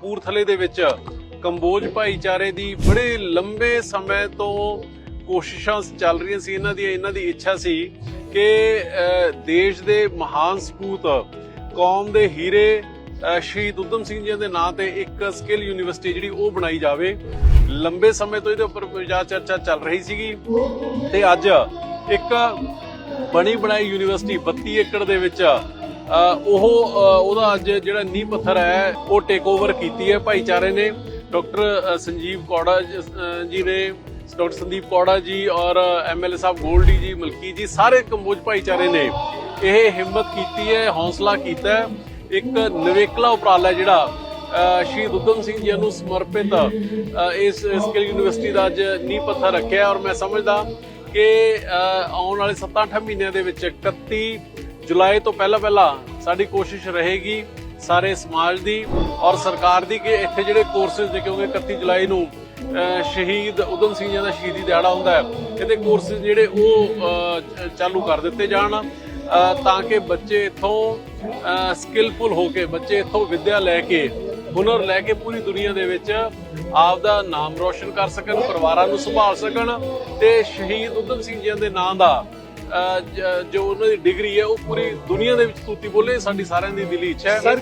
ਕਪੂਰਥਲੇ ਦੇ ਵਿੱਚ ਕੰਬੋਜ ਭਾਈਚਾਰੇ ਦੀ ਬੜੇ ਲੰਬੇ ਸਮੇਂ ਤੋਂ ਕੋਸ਼ਿਸ਼ਾਂ ਚੱਲ ਰਹੀਆਂ ਸੀ, ਇਹਨਾਂ ਦੀ ਇਹਨਾਂ ਦੀ ਇੱਛਾ ਸੀ ਕਿ ਦੇਸ਼ ਦੇ ਮਹਾਨ ਸਪੂਤ, ਕੌਮ ਦੇ ਹੀਰੇ ਸ਼ਹੀਦ ਉਦਮ ਸਿੰਘ ਜੀ ਦੇ ਨਾਂ ਤੇ ਇੱਕ ਸਕਿੱਲ ਯੂਨੀਵਰਸਿਟੀ ਜਿਹੜੀ ਉਹ ਬਣਾਈ ਜਾਵੇ। ਲੰਬੇ ਸਮੇਂ ਤੋਂ ਇਹਦੇ ਉੱਪਰ ਵਿਚਾਰ ਚਰਚਾ ਚੱਲ ਰਹੀ ਸੀਗੀ ਤੇ ਅੱਜ ਇੱਕ ਬਣੀ ਬਣਾਈ ਯੂਨੀਵਰਸਿਟੀ 32 ਏਕੜ ਦੇ ਵਿੱਚ ਉਹ ਉਹਦਾ ਅੱਜ ਜਿਹੜਾ ਨੀਂਹ ਪੱਥਰ ਹੈ, ਉਹ ਟੇਕ ਓਵਰ ਕੀਤੀ ਹੈ ਭਾਈਚਾਰੇ ਨੇ। ਡਾਕਟਰ ਸੰਜੀਵ ਕੌੜਾ ਜੀ ਨੇ, ਡਾਕਟਰ ਸੰਦੀਪ ਕੌੜਾ ਜੀ ਔਰ ਐਮਐਲਏ ਸਾਹਿਬ ਗੋਲਡੀ ਜੀ, ਮਲਕੀ ਜੀ, ਸਾਰੇ ਕੰਬੋਜ ਭਾਈਚਾਰੇ ਨੇ ਇਹ ਹਿੰਮਤ ਕੀਤੀ ਹੈ, ਹੌਸਲਾ ਕੀਤਾ ਹੈ। ਇੱਕ ਨਵੇਕਲਾ ਉਪਰਾਲਾ ਜਿਹੜਾ ਸ਼ਹੀਦ ਉਦਮ ਸਿੰਘ ਜੀ ਨੂੰ ਸਮਰਪਿਤ ਇਸ ਸਕਿੱਲ ਯੂਨੀਵਰਸਿਟੀ ਦਾ ਅੱਜ ਨੀਂਹ ਪੱਥਰ ਰੱਖਿਆ ਔਰ ਮੈਂ ਸਮਝਦਾ ਕਿ ਆਉਣ ਵਾਲੇ 7-8 ਮਹੀਨਿਆਂ ਦੇ ਵਿੱਚ 31 ਜੁਲਾਈ ਤੋਂ ਪਹਿਲਾਂ ਪਹਿਲਾਂ ਸਾਡੀ ਕੋਸ਼ਿਸ਼ ਰਹੇਗੀ ਸਾਰੇ ਸਮਾਜ ਦੀ ਔਰ ਸਰਕਾਰ ਦੀ ਕਿ ਇੱਥੇ ਜਿਹੜੇ ਕੋਰਸਸ ਨੇ, ਕਿਉਂਕਿ 31 ਜੁਲਾਈ ਨੂੰ ਸ਼ਹੀਦ ਉਦਮ ਸਿੰਘ ਜੀ ਦਾ ਸ਼ਹੀਦੀ ਦਿਹਾੜਾ ਹੁੰਦਾ ਹੈ, ਇਹਦੇ ਕੋਰਸਸ ਜਿਹੜੇ ਉਹ ਚਾਲੂ ਕਰ ਦਿੱਤੇ ਜਾਣ ਤਾਂ ਕਿ ਬੱਚੇ ਇੱਥੋਂ ਸਕਿੱਲਫੁਲ ਹੋ ਕੇ, ਬੱਚੇ ਇੱਥੋਂ ਵਿੱਦਿਆ ਲੈ ਕੇ, ਹੁਨਰ ਲੈ ਕੇ ਪੂਰੀ ਦੁਨੀਆ ਦੇ ਵਿੱਚ ਆਪ ਦਾ ਨਾਮ ਰੋਸ਼ਨ ਕਰ ਸਕਣ, ਪਰਿਵਾਰਾਂ ਨੂੰ ਸੰਭਾਲ ਸਕਣ ਤੇ ਸ਼ਹੀਦ ਉਦਮ ਸਿੰਘ ਜੀ ਦੇ ਨਾਂ ਦਾ ਜੋ ਉਹਨਾਂ ਦੀ ਡਿਗਰੀ ਹੈ, ਉਹ ਪੂਰੀ ਦੁਨੀਆ ਦੇ ਵਿੱਚ ਤੂਤੀ ਬੋਲੇ, ਸਾਡੀ ਸਾਰਿਆਂ ਦੀ ਦਿਲੀ ਇੱਛਾ ਹੈ। ਸਰ